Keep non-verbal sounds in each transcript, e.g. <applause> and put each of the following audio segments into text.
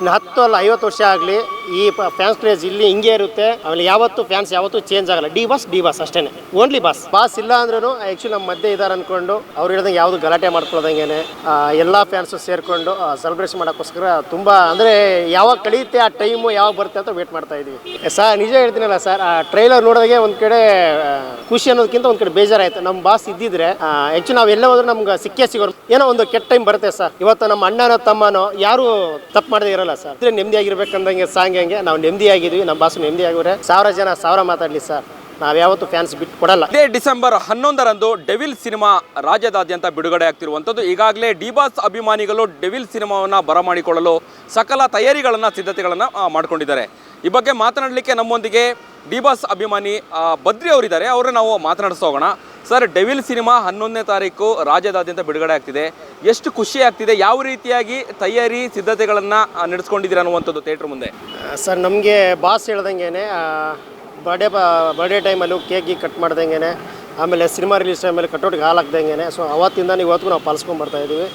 ಇನ್ನು ಹತ್ತು ಅಲ್ಲ ಐವತ್ತು ವರ್ಷ ಆಗಲಿ ಈ ಫ್ಯಾನ್ಸ್ ಕ್ರೇಜ್ ಇಲ್ಲಿ ಹಿಂಗೆ ಇರುತ್ತೆ. ಆಮೇಲೆ ಯಾವತ್ತು ಫ್ಯಾನ್ಸ್ ಯಾವತ್ತೂ ಚೇಂಜ್ ಆಗಲ್ಲ. ಡಿ ಬಸ್ ಡಿ ಬಸ್ ಅಷ್ಟೇ ಓನ್ಲಿ ಬಸ್ ಬಾಸ್ ಇಲ್ಲ ಅಂದ್ರೂ ಆ್ಯಕ್ಚುಲಿ ನಮ್ಮ ಮಧ್ಯೆ ಇದ್ದಾರೆ ಅಂದ್ಕೊಂಡು ಅವ್ರು ಹೇಳ್ದಂಗೆ ಯಾವುದು ಗಲಾಟೆ ಮಾಡ್ಕೊಳ್ದಂಗೆ ಎಲ್ಲ ಫ್ಯಾನ್ಸು ಸೇರಿಕೊಂಡು ಸೆಲೆಬ್ರೇಷನ್ ಮಾಡೋಕ್ಕೋಸ್ಕರ ತುಂಬ ಅಂದರೆ ಯಾವಾಗ ಕಳೀತೆ ಆ ಟೈಮು ಯಾವಾಗ ಬರುತ್ತೆ ಅಂತ ವೇಟ್ ಮಾಡ್ತಾ ಇದ್ದೀವಿ ಸರ್ ನಿಜ ಹೇಳ್ತೀನಲ್ಲ ಸರ್ ಆ ಟ್ರೈಲರ್ ನೋಡೋದಾಗೆ ಒಂದು ಕಡೆ ಖುಷಿ ಅನ್ನೋದಕ್ಕಿಂತ ಒಂದು ಕಡೆ ಬೇಜಾರಾಯ್ತು. ನಮ್ಮ ಬಾಸ್ ಇದ್ದಿದ್ರೆ ಆ್ಯಕ್ಚುಲಿ ನಾವು ಎಲ್ಲ ಹೋದ್ರೆ ನಮ್ಗೆ ಸಿಕ್ಕೇ ಸಿಗೋರು. ಏನೋ ಒಂದು ಕೆಟ್ಟ ಟೈಮ್ ಬರುತ್ತೆ ಸರ್ ಇವತ್ತು ನಮ್ಮ ಅಣ್ಣನೋ ತಮ್ಮನೋ ಯಾರು ತಪ್ಪು ಮಾಡದೇ ಇರಲ್ಲ ಸರ್. ಇದ್ರೆ ನೆಮ್ಮದಿಯಾಗಿರ್ಬೇಕಂದಂಗೆ ಸಾಂಗ್ ಹಂಗೆ? ನಾವು ನೆಮ್ಮದಿಯಾಗಿದ್ವಿ ನಮ್ಮ ಬಾಸು ನೆಮ್ಮದಿಯಾಗಿವ್ರೆ ಸಾವಿರ ಜನ ಸಾವಿರ ಮಾತಾಡಲಿ ಸರ್. ನಾವು ಯಾವತ್ತೂ ಫ್ಯಾನ್ಸ್ ಬಿಟ್ಟು ಕೊಡಲ್ಲ. ಇದೇ ಡಿಸೆಂಬರ್ ಹನ್ನೊಂದರಂದು ಡೆವಿಲ್ ಸಿನಿಮಾ ರಾಜ್ಯದಾದ್ಯಂತ ಬಿಡುಗಡೆ ಆಗ್ತಿರುವಂಥದ್ದು. ಈಗಾಗಲೇ ಡಿಬಾಸ್ ಅಭಿಮಾನಿಗಳು ಡೆವಿಲ್ ಸಿನಿಮಾವನ್ನು ಬರಮಾಡಿಕೊಳ್ಳಲು ಸಕಲ ತಯಾರಿಗಳನ್ನು, ಸಿದ್ಧತೆಗಳನ್ನು ಮಾಡಿಕೊಂಡಿದ್ದಾರೆ. ಈ ಬಗ್ಗೆ ಮಾತನಾಡಲಿಕ್ಕೆ ನಮ್ಮೊಂದಿಗೆ ಡಿಬಾಸ್ ಅಭಿಮಾನಿ ಬದ್ರಿ ಅವರಿದ್ದಾರೆ. ಅವರೇ ನಾವು ಮಾತನಾಡಿಸೋಗೋಣ. ಸರ್, ಡೆವಿಲ್ ಸಿನಿಮಾ ಹನ್ನೊಂದನೇ ತಾರೀಕು ರಾಜ್ಯದಾದ್ಯಂತ ಬಿಡುಗಡೆ ಆಗ್ತಿದೆ. ಎಷ್ಟು ಖುಷಿ ಆಗ್ತಿದೆ? ಯಾವ ರೀತಿಯಾಗಿ ತಯಾರಿ ಸಿದ್ಧತೆಗಳನ್ನು ನಡೆಸ್ಕೊಂಡಿದ್ದೀರ ಅನ್ನುವಂಥದ್ದು ಥಿಯೇಟ್ರ್ ಮುಂದೆ? ಸರ್, ನಮಗೆ ಬಾಸ್ ಹೇಳ್ದಂಗೆ ಬರ್ಡೇ ಬರ್ಡೇ ಟೈಮಲ್ಲೂ ಕೇಕ್ ಗೀಕ್ ಕಟ್ ಮಾಡ್ದಂಗೆ ಆಮೇಲೆ ಸಿನಿಮಾ ರಿಲೀಸ್ ಟೈಮಲ್ಲಿ ಕಟೌಟ್ಗೆ ಹಾಲು ಹಾಕ್ದಂಗೆ ಸೊ ಅವತ್ತಿಂದ ಇವತ್ತಿಗೂ ನಾವು ಪಾಲಿಸ್ಕೊಂಡು ಬರ್ತಾ ಇದ್ದೀವಿ.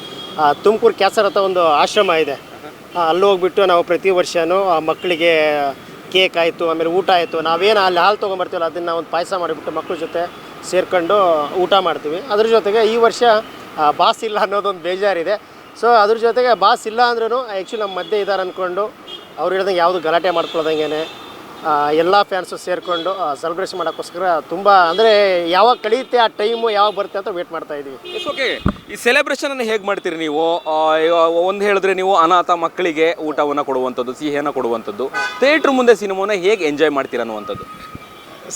ತುಮಕೂರು ಕ್ಯಾಸರ್ ಅಂತ ಒಂದು ಆಶ್ರಮ ಇದೆ. ಅಲ್ಲಿ ಹೋಗ್ಬಿಟ್ಟು ನಾವು ಪ್ರತಿ ವರ್ಷವೂ ಆ ಮಕ್ಕಳಿಗೆ ಕೇಕ್ ಆಯಿತು, ಆಮೇಲೆ ಊಟ ಆಯಿತು. ನಾವೇನು ಅಲ್ಲಿ ಹಾಲು ತೊಗೊಂಬರ್ತೀವಲ್ಲ ಅದನ್ನು ಒಂದು ಪಾಯಸ ಮಾಡಿಬಿಟ್ಟು ಮಕ್ಕಳ ಜೊತೆ ಸೇರ್ಕೊಂಡು ಊಟ ಮಾಡ್ತೀವಿ. ಅದ್ರ ಜೊತೆಗೆ ಈ ವರ್ಷ ಬಾಸ್ ಇಲ್ಲ ಅನ್ನೋದೊಂದು ಬೇಜಾರಿದೆ. ಸೊ ಅದ್ರ ಜೊತೆಗೆ ಬಾಸ್ ಇಲ್ಲ ಅಂದ್ರೂ ಆ್ಯಕ್ಚುಲಿ ನಮ್ಮ ಮಧ್ಯೆ ಇದ್ದಾರೆ ಅಂದ್ಕೊಂಡು ಅವ್ರು ಹೇಳ್ದಂಗೆ ಯಾವುದು ಗಲಾಟೆ ಮಾಡ್ಕೊಳ್ದಂಗೆ ಎಲ್ಲ ಫ್ಯಾನ್ಸು ಸೇರಿಕೊಂಡು ಸೆಲೆಬ್ರೇಷನ್ ಮಾಡೋಕ್ಕೋಸ್ಕರ ತುಂಬ, ಅಂದರೆ ಯಾವಾಗ ಕಳೆಯುತ್ತೆ, ಆ ಟೈಮು ಯಾವಾಗ ಬರುತ್ತೆ ಅಂತ ವೇಟ್ ಮಾಡ್ತಾ ಇದ್ದೀವಿ ಓಕೆ ಈ ಸೆಲೆಬ್ರೇಷನನ್ನು ಹೇಗೆ ಮಾಡ್ತೀರಿ ನೀವು? ಒಂದು ಹೇಳಿದ್ರೆ ನೀವು ಅನಾಥ ಮಕ್ಕಳಿಗೆ ಊಟವನ್ನು ಕೊಡುವಂಥದ್ದು, ಸಿಹಿಯನ್ನು ಕೊಡುವಂಥದ್ದು ಥಿಯೇಟ್ರ್ ಮುಂದೆ ಸಿನಿಮಾನ ಹೇಗೆ ಎಂಜಾಯ್ ಮಾಡ್ತೀರ ಅನ್ನುವಂಥದ್ದು?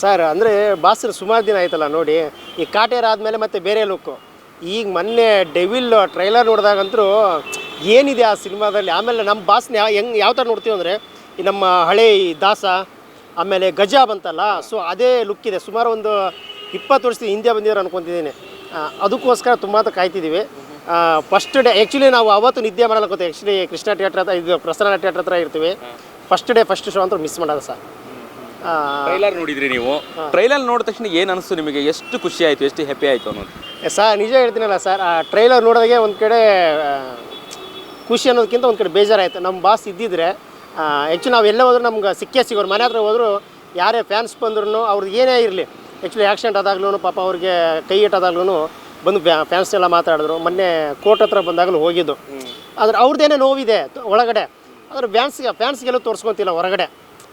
ಸರ್, ಅಂದರೆ ಬಾಸ್ ಸುಮಾರು ದಿನ ಆಯ್ತಲ್ಲ ನೋಡಿ, ಈ ಕಾಟೇರ್ ಆದಮೇಲೆ ಮತ್ತೆ ಬೇರೆ ಲುಕ್ಕು ಈಗ ಮೊನ್ನೆ ಡೆವಿಲ್ ಟ್ರೈಲರ್ ನೋಡಿದಾಗಂತೂ ಏನಿದೆ ಆ ಸಿನಿಮಾದಲ್ಲಿ? ಆಮೇಲೆ ನಮ್ಮ ಬಾಸ್ನ ಯಾವ ಹೆಂಗೆ ಯಾವ ಥರ ನೋಡ್ತೀವಿ ಅಂದರೆ, ಈ ನಮ್ಮ ಹಳೆ ಈ ದಾಸ, ಆಮೇಲೆ ಗಜ ಬಂತಲ್ಲ ಸೊ ಅದೇ ಲುಕ್ ಇದೆ. ಸುಮಾರು ಒಂದು ಇಪ್ಪತ್ತು ವರ್ಷದ ಹಿಂದೆ ಬಂದಿದ್ರು ಅನ್ಕೊತಿದ್ದೀನಿ. ಅದಕ್ಕೋಸ್ಕರ ತುಂಬ ಕಾಯ್ತಿದ್ದೀವಿ ಫಸ್ಟ್ ಡೇ ಆ್ಯಕ್ಚುಲಿ ನಾವು ಅವತ್ತು ನಿದ್ದೆ ಗೊತ್ತೆ? ಆ್ಯಕ್ಚುಲಿ ಕೃಷ್ಣ ಥಿಯೇಟ್ರ್ ಹತ್ರ ಇದು ಪ್ರಸನ್ನ ಥಿಯೇಟ್ರ್ ಹತ್ರ ಇರ್ತೀವಿ. ಫಸ್ಟ್ ಡೇ ಫಸ್ಟ್ ಶೋ ಅಂತೂ ಮಿಸ್ ಮಾಡಲ್ಲ ಸರ್. ಟ್ರೈಲರ್ ನೋಡಿದ್ರಿ ನೀವು. ಟ್ರೈಲರ್ ನೋಡಿದ ತಕ್ಷಣ ಏನು ಅನಿಸ್ತು ನಿಮಗೆ? ಎಷ್ಟು ಖುಷಿ ಆಯಿತು ಎಷ್ಟು ಹ್ಯಾಪಿ ಆಯಿತು ಅನ್ನೋದು? ಸರ್ ನಿಜ ಹೇಳ್ತೀನಲ್ಲ ಸರ್ ಆ ಟ್ರೈಲರ್ ನೋಡೋದಾಗೆ ಒಂದು ಕಡೆ ಖುಷಿ ಅನ್ನೋದಕ್ಕಿಂತ ಒಂದು ಕಡೆ ಬೇಜಾರಾಯಿತು. ನಮ್ಮ ಬಾಸ್ ಇದ್ದಿದ್ರೆ ಹೆಚ್ಚು ನಾವು ಎಲ್ಲೇ ಹೋದ್ರೂ ನಮ್ಗೆ ಸಿಕ್ಕೇ ಸಿಗೋರು ಮನೆ ಹತ್ರ ಹೋದ್ರು ಯಾರೇ ಫ್ಯಾನ್ಸ್ ಬಂದ್ರು ಅವ್ರದ್ದು ಏನೇ ಇರಲಿ ಆ್ಯಕ್ಚುಲಿ ಆಕ್ಸಿಡೆಂಟ್ ಆದಾಗ್ಲೂ ಪಾಪ ಅವ್ರಿಗೆ ಕೈ ಇಟ್ಟಾದಾಗ್ಲೂ ಬಂದು ಫ್ಯಾನ್ಸ್ ಎಲ್ಲ ಮಾತಾಡಿದ್ರು. ಮೊನ್ನೆ ಕೋರ್ಟ್ ಹತ್ರ ಬಂದಾಗಲೂ ಹೋಗಿದ್ದು. ಆದ್ರೆ ಅವ್ರದ್ದೇನೇ ನೋವಿದೆ ಒಳಗಡೆ. ಆದರೆ ಫ್ಯಾನ್ಸ್ಗೆ ಫ್ಯಾನ್ಸ್ಗೆಲ್ಲೂ ತೋರಿಸ್ಕೊತಿಲ್ಲ ಹೊರಗಡೆ.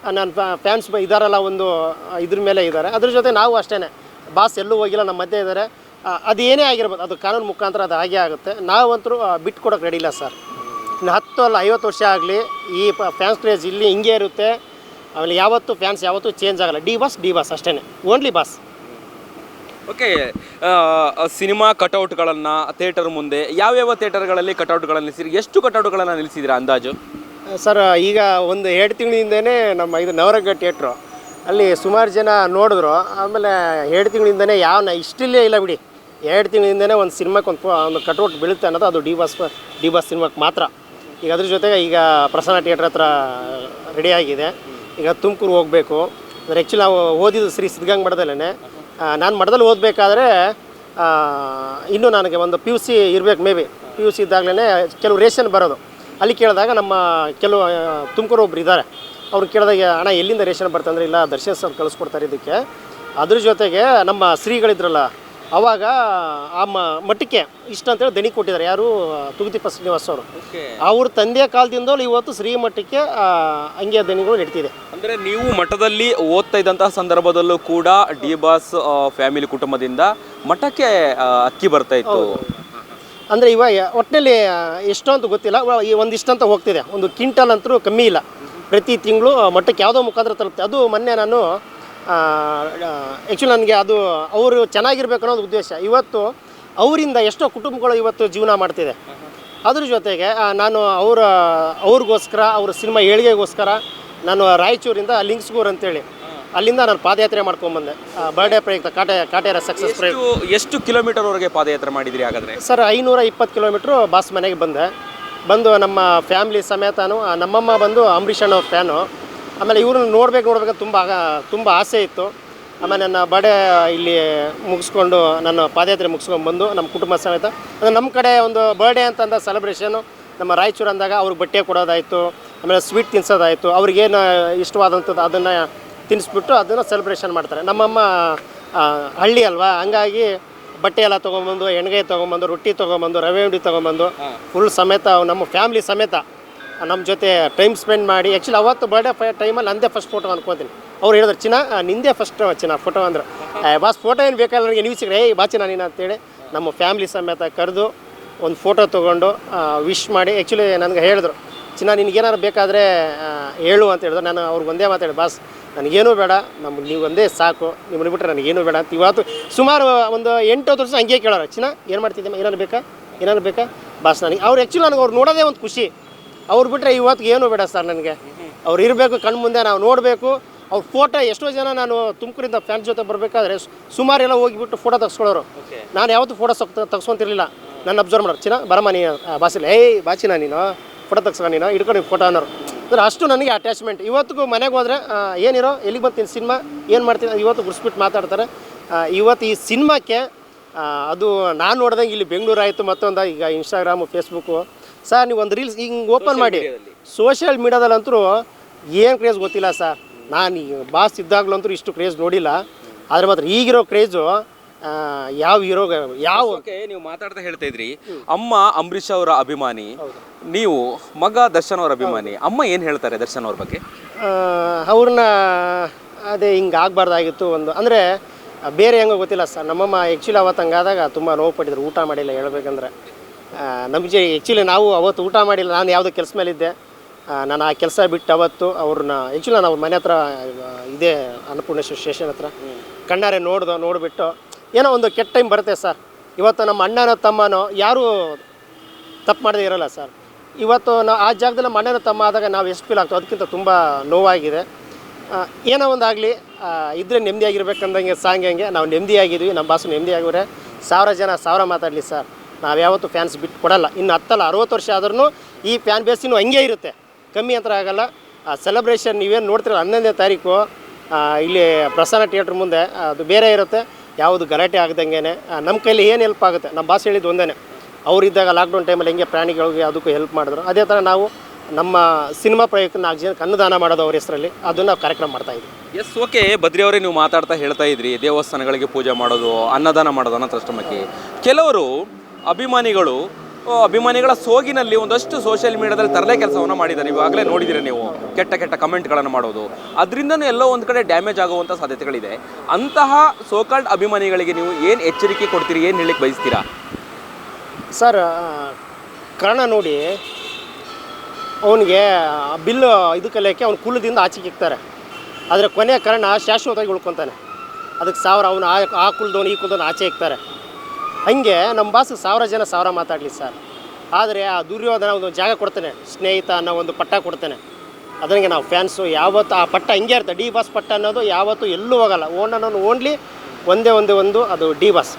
ನನ್ನ ಫ್ಯಾನ್ಸ್ ಇದಾರಲ್ಲ ಒಂದು ಇದ್ರ ಮೇಲೆ ಇದ್ದಾರೆ ಅದ್ರ ಜೊತೆ ನಾವು ಅಷ್ಟೇ ಬಾಸ್ ಎಲ್ಲೂ ಹೋಗಿಲ್ಲ ನಮ್ಮ ಮಧ್ಯೆ ಇದ್ದಾರೆ ಅದು ಏನೇ ಆಗಿರ್ಬೋದು, ಅದು ಕಾನೂನು ಮುಖಾಂತರ ಅದು ಹಾಗೆ ಆಗುತ್ತೆ. ನಾವಂತೂ ಬಿಟ್ಟು ರೆಡಿ ಇಲ್ಲ ಸರ್. ಇನ್ನು ಹತ್ತು ಅಲ್ಲ, ಐವತ್ತು ವರ್ಷ ಆಗಲಿ, ಈ ಫ್ಯಾನ್ಸ್ ಕ್ರೇಜ್ ಇಲ್ಲಿ ಹಿಂಗೆ ಇರುತ್ತೆ. ಆಮೇಲೆ ಯಾವತ್ತೂ ಫ್ಯಾನ್ಸ್ ಯಾವತ್ತೂ ಚೇಂಜ್ ಆಗಲ್ಲ. ಡಿ ಬಾಸ್ ಡಿ ಬಾಸ್ ಅಷ್ಟೇ ಓನ್ಲಿ ಬಾಸ್ ಓಕೆ ಸಿನಿಮಾ ಕಟೌಟ್ಗಳನ್ನು ಥಿಯೇಟರ್ ಮುಂದೆ, ಯಾವ್ಯಾವ ಥಿಯೇಟರ್ಗಳಲ್ಲಿ ಕಟೌಟ್ಗಳನ್ನು ನಿಲ್ಲಿಸಿರಿ ಎಷ್ಟು ಕಟೌಟ್ಗಳನ್ನು ನಿಲ್ಲಿಸಿದ್ರಿ ಅಂದಾಜು? ಸರ್, ಈಗ ಒಂದು ಎರಡು ತಿಂಗಳಿಂದನೇ ನಮ್ಮ ಇದು ನವರಂಗ ಥಿಯೇಟ್ರು. ಅಲ್ಲಿ ಸುಮಾರು ಜನ ನೋಡಿದ್ರು. ಆಮೇಲೆ ಎರಡು ತಿಂಗಳಿಂದನೇ ಯಾವ ಇಷ್ಟಿಲ್ಲೇ ಇಲ್ಲ ಬಿಡಿ. ಎರಡು ತಿಂಗಳಿಂದನೇ ಒಂದು ಸಿನಿಮಾಕ್ಕೆ ಒಂದು ಒಂದು ಕಟೌಟ್ ಬೀಳುತ್ತೆ ಅನ್ನೋದು ಅದು ಡಿ ಬಾಸ್ ಡಿ ಬಾಸ್ ಸಿನಿಮಾಕ್ಕೆ ಮಾತ್ರ. ಈಗ ಅದ್ರ ಜೊತೆಗೆ ಈಗ ಪ್ರಸನ್ನ ಥಿಯೇಟ್ರ್ ಹತ್ರ ರೆಡಿ ಆಗಿದೆ. ಈಗ ತುಮಕೂರು ಹೋಗಬೇಕು. ಅಂದರೆ ಆ್ಯಕ್ಚುಲಿ ನಾವು ಓದಿದ್ದು ಶ್ರೀ ಸಿದ್ಧಗಂಗ ಮಠದಲ್ಲೇ ನಾನು ಮಠದಲ್ಲಿ ಓದಬೇಕಾದ್ರೆ ಇನ್ನೂ ನನಗೆ ಒಂದು ಪಿ ಯು ಸಿ ಇರಬೇಕು maybe P U C ಇದ್ದಾಗಲೇ ಕೆಲವು ರೇಷನ್ ಬರೋದು. ಅಲ್ಲಿ ಕೇಳಿದಾಗ ನಮ್ಮ ಕೆಲವು ತುಮಕೂರು ಒಬ್ರು ಇದ್ದಾರೆ. ಅವ್ರು ಕೇಳಿದಾಗ ಅಣ್ಣ ಎಲ್ಲಿಂದ ರೇಷನ್ ಬರ್ತಂದ್ರೆ ಇಲ್ಲ ದರ್ಶನ್ ಸರ್ ಕಳಿಸ್ಕೊಡ್ತಾರೆ ಇದಕ್ಕೆ. ಅದ್ರ ಜೊತೆಗೆ ನಮ್ಮ ಶ್ರೀಗಳಿದ್ರಲ್ಲ ಅವಾಗ ಆ ಮ ಮಠಕ್ಕೆ ಇಷ್ಟ ಅಂತೇಳಿ ದಣಿ ಕೊಟ್ಟಿದ್ದಾರೆ. ಯಾರು? ತುಗುತಿಪ್ಪ ಶ್ರೀನಿವಾಸ ಅವರು. ಅವ್ರ ತಂದೆಯ ಕಾಲದಿಂದಲೂ ಇವತ್ತು ಶ್ರೀ ಮಠಕ್ಕೆ ಹಂಗೆ ದಣಿಗಳು ನಡೀತಿದೆ. ಅಂದರೆ ನೀವು ಮಠದಲ್ಲಿ ಓದ್ತಾ ಇದ್ದಂತಹ ಸಂದರ್ಭದಲ್ಲೂ ಕೂಡ ಡಿ ಬಾಸ್ ಫ್ಯಾಮಿಲಿ ಕುಟುಂಬದಿಂದ ಮಠಕ್ಕೆ ಅಕ್ಕಿ ಬರ್ತಾ ಇತ್ತು. ಅಂದರೆ ಇವಾಗ ಒಟ್ಟಿನಲ್ಲಿ ಎಷ್ಟು ಅಂತ ಗೊತ್ತಿಲ್ಲ. ಈ ಒಂದಿಷ್ಟು ಅಂತ ಹೋಗ್ತಿದೆ. ಒಂದು ಕ್ವಿಂಟಲ್ ಅಂತೂ ಕಮ್ಮಿ ಇಲ್ಲ. ಪ್ರತಿ ತಿಂಗಳು ಮಟ್ಟಕ್ಕೆ ಯಾವುದೋ ಮುಖಾಂತರ ತಲುಪ್ತೆ ಅದು ಮೊನ್ನೆ ನಾನು ಆ್ಯಕ್ಚುಲಿ ನನಗೆ ಅದು ಅವರು ಚೆನ್ನಾಗಿರ್ಬೇಕು ಅನ್ನೋದು ಉದ್ದೇಶ. ಇವತ್ತು ಅವರಿಂದ ಎಷ್ಟೋ ಕುಟುಂಬಗಳು ಇವತ್ತು ಜೀವನ ಮಾಡ್ತಿದೆ. ಅದ್ರ ಜೊತೆಗೆ ನಾನು ಅವರ, ಅವ್ರಿಗೋಸ್ಕರ, ಅವ್ರ ಸಿನಿಮಾ ಏಳಿಗೆಗೋಸ್ಕರ, ನಾನು ರಾಯಚೂರಿಂದ ಲಿಂಕ್ಸ್ಗೂರ್ ಅಂತೇಳಿ ಅಲ್ಲಿಂದ ನಾನು ಪಾದಯಾತ್ರೆ ಮಾಡ್ಕೊಂಡ್ಬಂದೆ ಬರ್ಡೇ ಪ್ರಯುಕ್ತ ಕಾಟೆ ಕಾಟೇರ ಸಕ್ಸಸ್ ಪ್ರಯುಕ್ತ. ಎಷ್ಟು ಕಿಲೋಮೀಟರ್ ಕಿಲೋಮೀಟರ್ವರೆಗೆ ಪಾದಯಾತ್ರೆ ಮಾಡಿದ್ರಿ ಹಾಗಾದ್ರೆ? ಸರ್ ಐನೂರ ಇಪ್ಪತ್ತು ಕಿಲೋಮೀಟ್ರು ಬಾಸ್ ಮನೆಗೆ ಬಂದೆ. ಬಂದು ನಮ್ಮ ಫ್ಯಾಮ್ಲಿ ಸಮೇತನು ನಮ್ಮಮ್ಮ ಬಂದು ಅಂಬರೀಷ್ ಅನ್ನೋ ಫ್ಯಾನು. ಆಮೇಲೆ ಇವ್ರನ್ನ ನೋಡ್ಬೇಕು ನೋಡ್ಬೇಕು ತುಂಬ ತುಂಬ ಆಸೆ ಇತ್ತು. ಆಮೇಲೆ ನನ್ನ ಬರ್ಡೇ ಇಲ್ಲಿ ಮುಗಿಸ್ಕೊಂಡು ನನ್ನ ಪಾದಯಾತ್ರೆ ಮುಗಿಸ್ಕೊಂಡು ಬಂದು ನಮ್ಮ ಕುಟುಂಬ ಸಮೇತ ಅಂದರೆ ನಮ್ಮ ಕಡೆ ಒಂದು ಬರ್ಡೇ ಅಂತಂದ ಸೆಲೆಬ್ರೇಷನು ನಮ್ಮ ರಾಯಚೂರು ಅಂದಾಗ ಅವ್ರಿಗೆ ಬಟ್ಟೆ ಕೊಡೋದಾಯಿತು ಆಮೇಲೆ ಸ್ವೀಟ್ ತಿನ್ಸೋದಾಯಿತು ಅವ್ರಿಗೇನು ಇಷ್ಟವಾದಂಥದ್ದು ಅದನ್ನು ತಿನ್ನಿಸ್ಬಿಟ್ಟು ಅದನ್ನು ಸೆಲೆಬ್ರೇಷನ್ ಮಾಡ್ತಾರೆ. ನಮ್ಮಮ್ಮ ಹಳ್ಳಿ ಅಲ್ವಾ? ಹಂಗಾಗಿ ಬಟ್ಟೆ ಎಲ್ಲ ತೊಗೊಂಬಂದು ಎಣ್ಗಾಯಿ ತೊಗೊಂಬಂದು ರೊಟ್ಟಿ ತೊಗೊಂಬಂದು ರವೆ ಉಂಡಿ ತೊಗೊಂಬಂದು ಫುಲ್ ಸಮೇತ ನಮ್ಮ ಫ್ಯಾಮ್ಲಿ ಸಮೇತ ನಮ್ಮ ಜೊತೆ ಟೈಮ್ ಸ್ಪೆಂಡ್ ಮಾಡಿ ಆ್ಯಕ್ಚುಲಿ ಅವತ್ತು ಬರ್ಡೇ ಫೈ ಟೈಮಲ್ಲಿ ನಂದೇ ಫಸ್ಟ್ ಫೋಟೋ ಅನ್ಕೋತೀನಿ. ಅವ್ರು ಹೇಳಿದ್ರು ಚಿನ್ನ ನಿಂದೇ ಫಸ್ಟ್ ಚಿನ್ನ ಫೋಟೋ ಅಂದ್ರೆ. <laughs> "ಏ, ಬಾಸ್ ಫೋಟೋ ಏನು ಬೇಕಾದ್ರೆ ನನಗೆ ನೀವು ಸಿಗ್ರೆ. ಏಯ್ ಬಾ ಚಿನ್ನ ನೀನು ಅಂತೇಳಿ ನಮ್ಮ ಫ್ಯಾಮ್ಲಿ ಸಮೇತ ಕರೆದು ಒಂದು ಫೋಟೋ ತೊಗೊಂಡು ವಿಶ್ ಮಾಡಿ ಆ್ಯಕ್ಚುಲಿ ನನಗೆ ಹೇಳಿದ್ರು. ಚಿನ್ನ ನಿನಗೇನಾರು ಬೇಕಾದರೆ ಹೇಳು ಅಂತ ಹೇಳಿದ್ರು. ನಾನು ಅವ್ರಿಗೆ ಒಂದೇ ಮಾತಾಡಿ ಬಾಸ್ ನನಗೇನೂ ಬೇಡ. ನಮ್ಗೆ ನೀವು ಒಂದೇ ಸಾಕು. ನಿಮ್ಮನ್ನು ಬಿಟ್ಟರೆ ನನಗೇನೂ ಬೇಡ. ಅಂತ ಇವತ್ತು ಸುಮಾರು ಒಂದು ಎಂಟು ವರ್ಷ ಹಂಗೆ ಕೇಳೋರು. ಚಿನ್ನ ಏನು ಮಾಡ್ತಿದ್ದೆ ಏನಾರು ಬೇಕಾ? ಏನಾರು ಬೇಕಾ? ಬಾಸ್ ನನಗೆ ಅವ್ರು ಆ್ಯಕ್ಚುಲಿ ನನಗೆ ಅವ್ರು ನೋಡೋದೇ ಒಂದು ಖುಷಿ. ಅವ್ರು ಬಿಟ್ಟರೆ ಇವತ್ತಿಗೆ ಏನೂ ಬೇಡ ಸರ್ ನನಗೆ. ಅವ್ರು ಇರಬೇಕು ಕಣ್ಣು ಮುಂದೆ ನಾವು ನೋಡಬೇಕು. ಅವ್ರ ಫೋಟೋ ಎಷ್ಟೋ ಜನ ನಾನು ತುಮಕೂರಿಂದ ಫ್ಯಾನ್ಸ್ ಜೊತೆ ಬರಬೇಕಾದ್ರೆ ಸುಮಾರು ಎಲ್ಲ ಹೋಗಿಬಿಟ್ಟು ಫೋಟೋ ತೆಗ್ಸ್ಕೊಳ್ಳೋರು. ನಾನು ಯಾವತ್ತೂ ಫೋಟೋ ತೆಗ್ಸ್ಕೊಂತಿರ್ಲಿಲ್ಲ. ನನ್ನ ಅಬ್ಸರ್ವ್ ಮಾಡೋರು. ಚಿನ್ನ ಬರಮ್ಮ ನೀ ಬಾಸಿಲ್ಲ ಏಯ್ ಬಾಚಿನ ನೀನು. ಫೋಟೋ ತೆಗ್ಸ್ಕ ನೀನು ಹಿಡ್ಕೊಂಡು ಫೋಟೋ ಅನ್ನೋರು. ಅಂದ್ರೆ ಅಷ್ಟು ನನಗೆ ಅಟ್ಯಾಚ್ಮೆಂಟ್ ಇವತ್ತಿಗೂ ಮನೆಗೆ ಹೋದರೆ ಏನಿರೋ ಎಲ್ಲಿಗೆ ಬರ್ತೀನಿ ಸಿನಿಮಾ ಏನು ಮಾಡ್ತೀನಿ ಇವತ್ತು ಗುಡ್ಸ್ಬಿಟ್ಟು ಮಾತಾಡ್ತಾರೆ. ಇವತ್ತು ಈ ಸಿನಿಮಾಕ್ಕೆ ಅದು ನಾನು ನೋಡ್ದಂಗೆ ಇಲ್ಲಿ ಬೆಂಗಳೂರು ಆಯಿತು ಮತ್ತೊಂದು ಈಗ ಇನ್ಸ್ಟಾಗ್ರಾಮು ಫೇಸ್ಬುಕ್ಕು ಸರ್ ನೀವು ಒಂದು ರೀಲ್ಸ್ ಹಿಂಗೆ ಓಪನ್ ಮಾಡಿ. ಸೋಷಿಯಲ್ ಮೀಡ್ಯಾದಲ್ಲಂತರೂ ಏನು ಕ್ರೇಜ್ ಗೊತ್ತಿಲ್ಲ ಸರ್. ನಾನು ಈ ಬಾಸ್ ಇದ್ದಾಗಲಂತೂ ಇಷ್ಟು ಕ್ರೇಜ್ ನೋಡಿಲ್ಲ. ಆದರೆ ಮಾತ್ರ ಈಗಿರೋ ಕ್ರೇಜು ಯಾವ ಹೀರೋ ಯಾವ ಓಕೆ ನೀವು ಮಾತಾಡ್ತಾ ಹೇಳ್ತಾ ಇದ್ರಿ. ಅಮ್ಮ ಅಂಬರೀಷ್ ಅವರ ಅಭಿಮಾನಿ. ನೀವು ಮಗ ದರ್ಶನ್ ಅವರ ಅಭಿಮಾನಿ. ಅಮ್ಮ ಏನು ಹೇಳ್ತಾರೆ ದರ್ಶನ್ ಅವ್ರ ಬಗ್ಗೆ? ಅವ್ರನ್ನ ಅದೇ ಹಿಂಗೆ ಆಗಬಾರ್ದಾಗಿತ್ತು ಒಂದು ಅಂದರೆ ಬೇರೆ ಹೆಂಗೋ ಗೊತ್ತಿಲ್ಲ ಸರ್. ನಮ್ಮಮ್ಮ ಆ್ಯಕ್ಚುಲಿ ಅವತ್ತು ಹಂಗಾದಾಗ ತುಂಬ ನೋವು ಪಟ್ಟಿದ್ರು. ಊಟ ಮಾಡಿಲ್ಲ ಹೇಳ್ಬೇಕಂದ್ರೆ. ನಮಗೆ ಆ್ಯಕ್ಚುಲಿ ನಾವು ಅವತ್ತು ಊಟ ಮಾಡಿಲ್ಲ. ನಾನು ಯಾವುದೋ ಕೆಲಸ ಮೇಲಿದ್ದೆ. ಆ, ನಾನು ಆ ಕೆಲಸ ಬಿಟ್ಟು ಅವತ್ತು ಅವ್ರನ್ನ ಆ್ಯಕ್ಚುಲಿ ನಾನು ಅವ್ರ ಮನೆ ಹತ್ರ ಇದೇ ಅನ್ನಪೂರ್ಣೇಶ್ವರ ಸ್ಟೇಷನ್ ಹತ್ರ ಕಣ್ಣಾರೆ ನೋಡ್ದು ನೋಡಿಬಿಟ್ಟು ಏನೋ ಒಂದು ಕೆಟ್ಟ ಟೈಮ್ ಬರುತ್ತೆ ಸರ್ ಇವತ್ತು ನಮ್ಮ ಅಣ್ಣನೋ ತಮ್ಮನೋ ಯಾರೂ ತಪ್ಪು ಮಾಡದೇ ಇರೋಲ್ಲ ಸರ್ ಇವತ್ತು ನಾವು ಆ ಜಾಗದಲ್ಲಿ ನಮ್ಮ ಅಣ್ಣನ ತಮ್ಮ ಆದಾಗ ನಾವು ಎಷ್ಟು ಫೀಲ್ ಆಗ್ತೋ ಅದಕ್ಕಿಂತ ತುಂಬ ನೋವಾಗಿದೆ. ಏನೋ ಒಂದಾಗಲಿ ಇದ್ರೆ ನೆಮ್ಮದಿಯಾಗಿರ್ಬೇಕಂದಂಗೆ ಸಾಂಗ್ ಹಂಗೆ ನಾವು ನೆಮ್ಮದಿಯಾಗಿದ್ವಿ. ನಮ್ಮ ಬಾಸು ಆಗಿದ್ರೆ ಸಾವಿರ ಜನ ಸಾವಿರ ಮಾತಾಡಲಿ ಸರ್ ನಾವು ಯಾವತ್ತೂ ಫ್ಯಾನ್ಸ್ ಬಿಟ್ಟು ಕೊಡಲ್ಲ. ಇನ್ನು ಹತ್ತಲ್ಲ, ಅರವತ್ತು ವರ್ಷ ಆದ್ರೂ ಈ ಫ್ಯಾನ್ ಬೇಸಿನೂ ಇನ್ನೂ ಹಂಗೆ ಇರುತ್ತೆ. ಕಮ್ಮಿ ಅಂತ ಆಗಲ್ಲ. ಆ ಸೆಲೆಬ್ರೇಷನ್ ನೀವೇನು ನೋಡ್ತಿರಲ್ಲ, ಹನ್ನೊಂದನೇ ತಾರೀಕು ಇಲ್ಲಿ ಪ್ರಸನ್ನ ಥಿಯೇಟ್ರ್ ಮುಂದೆ, ಅದು ಬೇರೆ ಇರುತ್ತೆ. ಯಾವುದು ಗಲಾಟೆ ಆಗ್ದಂಗೆ ನಮ್ಮ ಕೈಲಿ ಏನು ಹೆಲ್ಪ್ ಆಗುತ್ತೆ? ನಮ್ಮ ಬಾಸ್ ಹೇಳಿದ್ದು ಒಂದೇ ಅವರಿದ್ದಾಗ ಲಾಕ್ಡೌನ್ ಟೈಮಲ್ಲಿ ಹೆಂಗೆ ಪ್ರಾಣಿಗಳಿಗೆ ಅದಕ್ಕೂ ಹೆಲ್ಪ್ ಮಾಡಿದ್ರು. ಅದೇ ಥರ ನಾವು ನಮ್ಮ ಸಿನಿಮಾ ಪ್ರಯುಕ್ತ ನಾಲ್ಕು ಜನಕ್ಕೆ ಅನ್ನದಾನ ಮಾಡೋದು ಅವ್ರ ಹೆಸರಲ್ಲಿ, ಅದನ್ನು ನಾವು ಕಾರ್ಯಕ್ರಮ ಮಾಡ್ತಾ ಇದ್ವಿ ಎಸ್ ಓಕೆ ಬದ್ರಿ ಅವರೇ ನೀವು ಮಾತಾಡ್ತಾ ಹೇಳ್ತಾ ಇದ್ರಿ, ದೇವಸ್ಥಾನಗಳಿಗೆ ಪೂಜೆ ಮಾಡೋದು, ಅನ್ನದಾನ ಮಾಡೋದು ಅನಾಥಾಶ್ರಮಕ್ಕೆ ಕೆಲವರು ಅಭಿಮಾನಿಗಳು ಅಭಿಮಾನಿಗಳ ಸೋಗಿನಲ್ಲಿ ಒಂದಷ್ಟು ಸೋಷಿಯಲ್ ಮೀಡಿಯಾದಲ್ಲಿ ತರಲೆ ಕೆಲಸವನ್ನು ಮಾಡಿದ್ದಾರೆ. ಇವಾಗಲೇ ನೋಡಿದ್ದೀರಿ ನೀವು? ಕೆಟ್ಟ ಕೆಟ್ಟ ಕಮೆಂಟ್ಗಳನ್ನು ಮಾಡೋದು. ಅದರಿಂದನೂ ಎಲ್ಲೋ ಒಂದು ಕಡೆ ಡ್ಯಾಮೇಜ್ ಆಗುವಂಥ ಸಾಧ್ಯತೆಗಳಿದೆ. ಅಂತಹ ಸೋಕಾಲ್ಡ್ ಅಭಿಮಾನಿಗಳಿಗೆ ನೀವು ಏನು ಎಚ್ಚರಿಕೆ ಕೊಡ್ತೀರಿ, ಏನು ಹೇಳಿಕ್ಕೆ ಬಯಸ್ತೀರಾ? ಸರ್ ಕಾರಣ ನೋಡಿ. ಅವನಿಗೆ ಬಿಲ್ಲು ಇದು ಕಲಿಯೋಕ್ಕೆ ಅವ್ನು ಕುಲದಿಂದ ಆಚೆಗೆ ಇಕ್ತಾರೆ. ಆದರೆ ಕೊನೆಯ ಕಾರಣ ಶಾಶ್ವತವಾಗಿ ಉಳ್ಕೊತಾನೆ. ಅದಕ್ಕೆ ಸಾವಿರ ಅವನು ಆ ಆ ಕುಲದವನು ಈ ಕುಲದವನು ಆಚೆ ಇಕ್ತಾರೆ. ಹಂಗೆ ನಮ್ಮ ಬಾಸ್ ಸಾವಿರ ಜನ ಸಾವಿರ ಮಾತಾಡಲಿ ಸರ್ ಆದರೆ ಆ ದುರ್ಯೋಧನ ಒಂದು ಜಾಗ ಕೊಡ್ತಾನೆ ಸ್ನೇಹಿತ ಅನ್ನೋ ಒಂದು ಪಟ್ಟ ಕೊಡ್ತಾನೆ. ಅದನಿಗೆ ನಾವು ಫ್ಯಾನ್ಸು ಯಾವತ್ತು ಆ ಪಟ್ಟ ಹಿಂಗೆ ಇರ್ತದೆ ಡಿ ಬಾಸ್ ಪಟ್ಟ ಅನ್ನೋದು ಯಾವತ್ತೂ ಎಲ್ಲೂ ಹೋಗಲ್ಲ. ಓನ್ ಅನ್ನೋನು ಓನ್ಲಿ ಒಂದೇ ಒಂದೇ ಒಂದು ಅದು ಡಿ ಬಾಸ್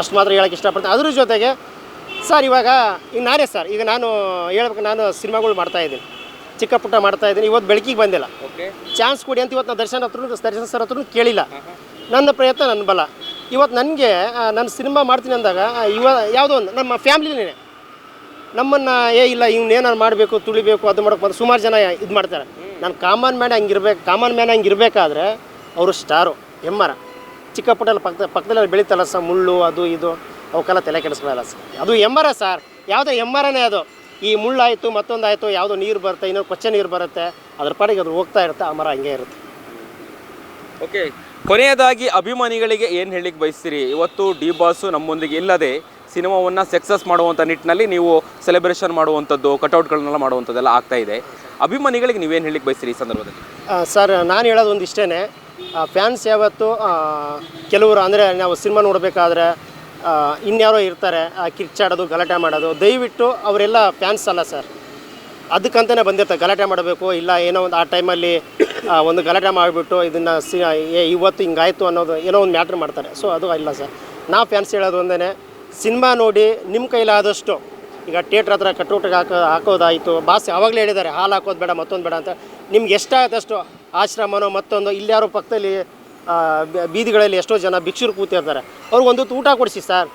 ಅಷ್ಟು ಮಾತ್ರ ಹೇಳೋಕ್ಕೆ ಇಷ್ಟಪಡ್ತೀನಿ. ಅದ್ರ ಜೊತೆಗೆ ಸರ್ ಇವಾಗ ಈಗ ನಾನೇ ಸರ್ ಈಗ ನಾನು ಹೇಳ್ಬೇಕು ನಾನು ಸಿನಿಮಾಗಳು ಮಾಡ್ತಾಯಿದ್ದೀನಿ ಚಿಕ್ಕ ಪುಟ್ಟ ಮಾಡ್ತಾಯಿದ್ದೀನಿ ಇವತ್ತು ಬೆಳಕಿಗೆ ಬಂದಿಲ್ಲ. ಓಕೆ ಚಾನ್ಸ್ ಕೊಡಿ ಅಂತ ಇವತ್ತು ನಾನು ದರ್ಶನ್ ಹತ್ರ ದರ್ಶನ್ ಸರ್ ಹತ್ರ ಕೇಳಿಲ್ಲ. ನನ್ನ ಪ್ರಯತ್ನ ನನ್ನ ಬಲ. ಇವತ್ತು ನನಗೆ ನಾನು ಸಿನಿಮಾ ಮಾಡ್ತೀನಿ ಅಂದಾಗ ಇವ ಯಾವುದೋ ಒಂದು, ನಮ್ಮ ಫ್ಯಾಮ್ಲಿನೇ ನಮ್ಮನ್ನು, ಏ, ಇಲ್ಲ ಇವ್ನೇನಾರು ಮಾಡಬೇಕು, ತುಳಿಬೇಕು, ಅದು ಮಾಡೋಕೆ ಸುಮಾರು ಜನ ಇದು ಮಾಡ್ತಾರೆ. ನಾನು ಕಾಮನ್ ಮ್ಯಾನ್ ಹಂಗಿರ್ಬೇಕು, ಕಾಮನ್ ಮ್ಯಾನ್ ಹಂಗಿರ್ಬೇಕಾದ್ರೆ ಅವರು ಸ್ಟಾರು, ಎಮ್ಮರ. ಚಿಕ್ಕ ಪುಟ್ಟಲ್ಲಿ ಪಕ್ಕ ಪಕ್ಕದಲ್ಲಿ ಬೆಳೀತಲ್ಲ ಸರ್, ಮುಳ್ಳು, ಅದು ಇದು, ಅವಕ್ಕೆಲ್ಲ ತಲೆ ಕೆಡಿಸ್ಕೊಳ್ಳಲ್ಲ ಸರ್. ಅದು ಎಮ್ಮರ ಸರ್, ಯಾವುದೋ ಎಮ್ಮರನೇ ಅದು. ಈ ಮುಳ್ಳಾಯಿತು, ಮತ್ತೊಂದಾಯಿತು, ಯಾವುದೋ ನೀರು ಬರುತ್ತೆ, ಇನ್ನೊಂದು ಕೊಚ್ಚೆ ನೀರು ಬರುತ್ತೆ, ಅದ್ರ ಪಾಡಿಗೆ ಅದು ಹೋಗ್ತಾ ಇರುತ್ತೆ, ಆ ಮರ ಹಂಗೆ ಇರುತ್ತೆ. ಓಕೆ ಕೊನೆಯದಾಗಿ ಅಭಿಮಾನಿಗಳಿಗೆ ಏನು ಹೇಳಿಕ್ಕೆ ಬಯಸ್ತೀರಿ? ಇವತ್ತು ಡಿ ಬಾಸು ನಮ್ಮೊಂದಿಗೆ ಇಲ್ಲದೆ ಸಿನಿಮಾವನ್ನು ಸಕ್ಸಸ್ ಮಾಡುವಂಥ ನಿಟ್ಟಿನಲ್ಲಿ ನೀವು ಸೆಲೆಬ್ರೇಷನ್ ಮಾಡುವಂಥದ್ದು ಕಟೌಟ್ಗಳನ್ನೆಲ್ಲ ಮಾಡುವಂಥದ್ದೆಲ್ಲ ಆಗ್ತಾ ಇದೆ. ಅಭಿಮಾನಿಗಳಿಗೆ ನೀವೇನು ಹೇಳಿಕ್ಕೆ ಬಯಸ್ತೀರಿ ಈ ಸಂದರ್ಭದಲ್ಲಿ? ಸರ್, ನಾನು ಹೇಳೋದು ಒಂದು ಇಷ್ಟೇ ಫ್ಯಾನ್ಸ್ ಯಾವತ್ತು ಕೆಲವರು ಅಂದರೆ ನಾವು ಸಿನಿಮಾ ನೋಡಬೇಕಾದ್ರೆ ಇನ್ಯಾರೋ ಇರ್ತಾರೆ ಕಿರ್ಚಾಡೋದು, ಗಲಾಟೆ ಮಾಡೋದು, ದಯವಿಟ್ಟು ಅವರೆಲ್ಲ ಫ್ಯಾನ್ಸ್ ಅಲ್ಲ ಸರ್. ಅದಕ್ಕಂತಲೇ ಬಂದಿರ್ತಾರೆ, ಗಲಾಟೆ ಮಾಡಬೇಕು, ಇಲ್ಲ ಏನೋ ಒಂದು ಆ ಟೈಮಲ್ಲಿ ಒಂದು ಗಲಾಟೆ ಮಾಡಿಬಿಟ್ಟು ಇದನ್ನು ಸಿ ಏ, ಇವತ್ತು ಹಿಂಗಾಯಿತು ಅನ್ನೋದು ಏನೋ ಒಂದು ಮ್ಯಾಟ್ರ್ ಮಾಡ್ತಾರೆ. ಸೊ ಅದು ಇಲ್ಲ ಸರ್. ನಾವು ಫ್ಯಾನ್ಸ್ ಹೇಳೋದು ಒಂದೇ ಸಿನಿಮಾ ನೋಡಿ ನಿಮ್ಮ ಕೈಲಾದಷ್ಟು ಈಗ ಥಿಯೇಟ್ರ್ ಹತ್ರ ಕಟ್ಟೋಟಿಗೆ ಹಾಕೋ, ಹಾಕೋದಾಯಿತು. ಬಾಸ್ ಯಾವಾಗಲೇ ಹೇಳಿದ್ದಾರೆ, ಹಾಲು ಹಾಕೋದು ಬೇಡ, ಮತ್ತೊಂದು ಬೇಡ ಅಂತ. ನಿಮ್ಗೆ ಎಷ್ಟಾಗುತ್ತಷ್ಟು ಆಶ್ರಮನೋ ಮತ್ತೊಂದು ಇಲ್ಲಾರೋ ಪಕ್ಕದಲ್ಲಿ ಬೀದಿಗಳಲ್ಲಿ ಎಷ್ಟೋ ಜನ ಭಿಕ್ಷುರು ಕೂತಿರ್ತಾರೆ. ಅವ್ರಿಗೆ ಒಂದು ಊಟ ಕೊಡಿಸಿ ಸರ್.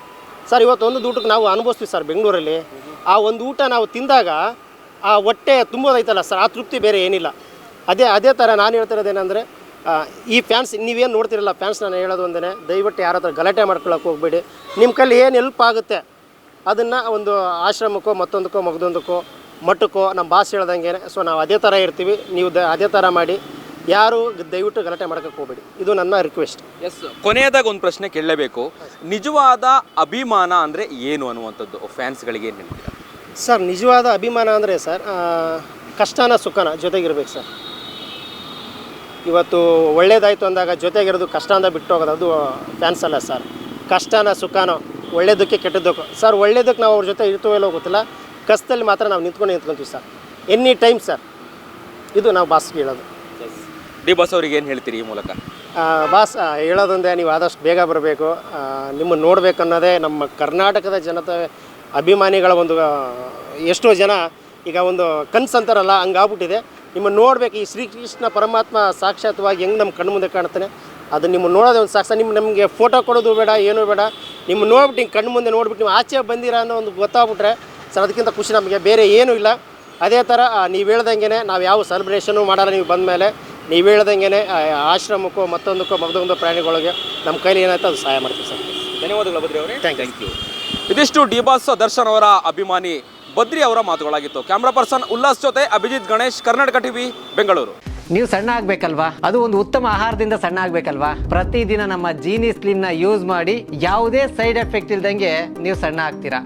ಸರ್, ಇವತ್ತು ಒಂದು ಊಟಕ್ಕೆ ನಾವು ಅನುಭವಿಸ್ತೀವಿ ಸರ್ ಬೆಂಗಳೂರಲ್ಲಿ. ಆ ಒಂದು ಊಟ ನಾವು ತಿಂದಾಗ ಆ ಹೊಟ್ಟೆ ತುಂಬೋದೈತಲ್ಲ ಸರ್, ಆ ತೃಪ್ತಿ ಬೇರೆ ಏನಿಲ್ಲ. ಅದೇ ಅದೇ ಥರ ನಾನು ಹೇಳ್ತಿರೋದೇನೆಂದರೆ ಈ ಫ್ಯಾನ್ಸ್ ನೀವೇನು ನೋಡ್ತಿರಲ್ಲ ಫ್ಯಾನ್ಸ್ ನಾನು ಹೇಳೋದು ಒಂದೇ ದಯವಿಟ್ಟು ಯಾರ ಹತ್ರ ಗಲಾಟೆ ಮಾಡ್ಕೊಳಕ್ಕೆ ಹೋಗ್ಬೇಡಿ. ನಿಮ್ಮ ಕೈಲಿ ಏನು ಹೆಲ್ಪ್ ಆಗುತ್ತೆ ಅದನ್ನು ಒಂದು ಆಶ್ರಮಕ್ಕೋ ಮತ್ತೊಂದಕ್ಕೋ ಮಗದೊಂದಕ್ಕೋ ಮಟ್ಟಕ್ಕೋ ನಮ್ಮ ಭಾಷೆ ಹೇಳ್ದಂಗೆ ಸೊ ನಾವು ಅದೇ ಥರ ಇರ್ತೀವಿ ನೀವು ದ ಅದೇ ಥರ ಮಾಡಿ ಯಾರು ದಯವಿಟ್ಟು ಗಲಾಟೆ ಮಾಡೋಕ್ಕೆ ಹೋಗಬೇಡಿ. ಇದು ನನ್ನ ರಿಕ್ವೆಸ್ಟ್ ಎಸ್ ಕೊನೆಯದಾಗ ಒಂದು ಪ್ರಶ್ನೆ ಕೇಳಲೇಬೇಕು. ನಿಜವಾದ ಅಭಿಮಾನ ಅಂದರೆ ಏನು ಅನ್ನುವಂಥದ್ದು ಫ್ಯಾನ್ಸ್ಗಳಿಗೆ ಏನು ಹೇಳ್ತೀರಾ? ಸರ್ ನಿಜವಾದ ಅಭಿಮಾನ ಅಂದರೆ ಸರ್ ಕಷ್ಟನ ಸುಖನ ಜೊತೆಗಿರ್ಬೇಕು ಸರ್. ಇವತ್ತು ಒಳ್ಳೇದಾಯಿತು ಅಂದಾಗ ಜೊತೆಗಿರೋದು ಕಷ್ಟ ಅಂತ ಬಿಟ್ಟು ಹೋಗೋದು ಅದು ಫ್ಯಾನ್ಸ್ ಅಲ್ಲ ಸರ್ ಕಷ್ಟನ ಸುಖನೋ ಒಳ್ಳೇದಕ್ಕೆ ಕೆಟ್ಟದ್ದಕ್ಕೂ. ಸರ್ ಒಳ್ಳೇದಕ್ಕೆ ನಾವು ಅವ್ರ ಜೊತೆ ಇರ್ತೋ ಇಲ್ಲೋ ಗೊತ್ತಿಲ್ಲ. ಕಷ್ಟದಲ್ಲಿ ಮಾತ್ರ ನಾವು ನಿಂತ್ಕೊಂಡು ನಿಂತ್ಕೊಂತೀವಿ ಸರ್ ಎನಿ ಟೈಮ್ ಸರ್ ಇದು ನಾವು ಬಾಸ್ಗೆ ಹೇಳೋದು. ಡಿ ಬಾಸ್ ಅವ್ರಿಗೆ ಏನು ಹೇಳ್ತೀರಿ ಈ ಮೂಲಕ? ಬಾಸ್ ಹೇಳೋದಂದೇ ನೀವು ಆದಷ್ಟು ಬೇಗ ಬರಬೇಕು. ನಿಮ್ಮನ್ನು ನೋಡಬೇಕನ್ನೋದೇ ನಮ್ಮ ಕರ್ನಾಟಕದ ಜನತೆ ಅಭಿಮಾನಿಗಳ ಒಂದು ಎಷ್ಟೋ ಜನ ಈಗ ಒಂದು ಕನ್ಸು ಅಂತಾರಲ್ಲ ಹಂಗಾಗ್ಬಿಟ್ಟಿದೆ. ನಿಮ್ಮನ್ನು ನೋಡ್ಬೇಕು ಈ ಶ್ರೀಕೃಷ್ಣ ಪರಮಾತ್ಮ ಸಾಕ್ಷಾತ್ವಾಗಿ ಹೆಂಗೆ ನಮ್ಮ ಕಣ್ಣು ಮುಂದೆ ಕಾಣ್ತಾನೆ ಅದು ನಿಮ್ಮ ನೋಡೋದೇ ಒಂದು ಸಾಕ್ಷ ನಿಮ್ಮ ನಮಗೆ ಫೋಟೋ ಕೊಡೋದು ಬೇಡ ಏನೂ ಬೇಡ. ನಿಮ್ಮ ನೋಡ್ಬಿಟ್ಟು ಹಿಂಗೆ ಕಣ್ಣು ಮುಂದೆ ನೋಡ್ಬಿಟ್ಟು ನೀವು ಆಚೆ ಬಂದಿರಾ ಅನ್ನೋ ಒಂದು ಗೊತ್ತಾಗ್ಬಿಟ್ರೆ ಸರ್ ಅದಕ್ಕಿಂತ ಖುಷಿ ನಮಗೆ. ಬೇರೆ ಏನೂ ಇಲ್ಲ. ಅದೇ ಥರ ನೀವು ಹೇಳ್ದಂಗೆ ನಾವು ಯಾವ ಸೆಲೆಬ್ರೇಷನು ಮಾಡಲ್ಲ ನೀವು ಬಂದ ಮೇಲೆ ನೀವು ಹೇಳ್ದಂಗೆ ಆಶ್ರಮಕ್ಕೋ ಮತ್ತೊಂದಕ್ಕೋ ಮಗದೊಂದು ಪ್ರಾಣಿಗಳಿಗೆ ನಮ್ಮ ಕೈಲಿ ಏನಾಯ್ತು ಅದು ಸಹಾಯ ಮಾಡ್ತೀವಿ ಸರ್. ಧನ್ಯವಾದಗಳು ಬದ್ರಿ ಅವರೇ. ಥ್ಯಾಂಕ್ ಯು ಇದಿಷ್ಟು ಡಿ ಬಾಸ್ ದರ್ಶನ್ ಅವರ ಅಭಿಮಾನಿ ಬದ್ರಿ ಅವರ ಮಾತುಗಳಾಗಿತ್ತು. ಕ್ಯಾಮ್ರಾ ಪರ್ಸನ್ ಉಲ್ಲಾಸ್ ಜೊತೆ ಅಭಿಜಿತ್ ಗಣೇಶ್, ಕರ್ನಾಟಕ ಟಿವಿ, ಬೆಂಗಳೂರು. ನೀವು ಸಣ್ಣ ಆಗ್ಬೇಕಲ್ವಾ? ಅದು ಒಂದು ಉತ್ತಮ ಆಹಾರದಿಂದ ಸಣ್ಣ ಆಗ್ಬೇಕಲ್ವಾ? ಪ್ರತಿದಿನ ನಮ್ಮ ಜೀನಿ ಸ್ಲಿಮ್ನ ಯೂಸ್ ಮಾಡಿ ಯಾವುದೇ ಸೈಡ್ ಎಫೆಕ್ಟ್ ಇಲ್ದಂಗೆ ನೀವು ಸಣ್ಣ ಆಗ್ತೀರಾ?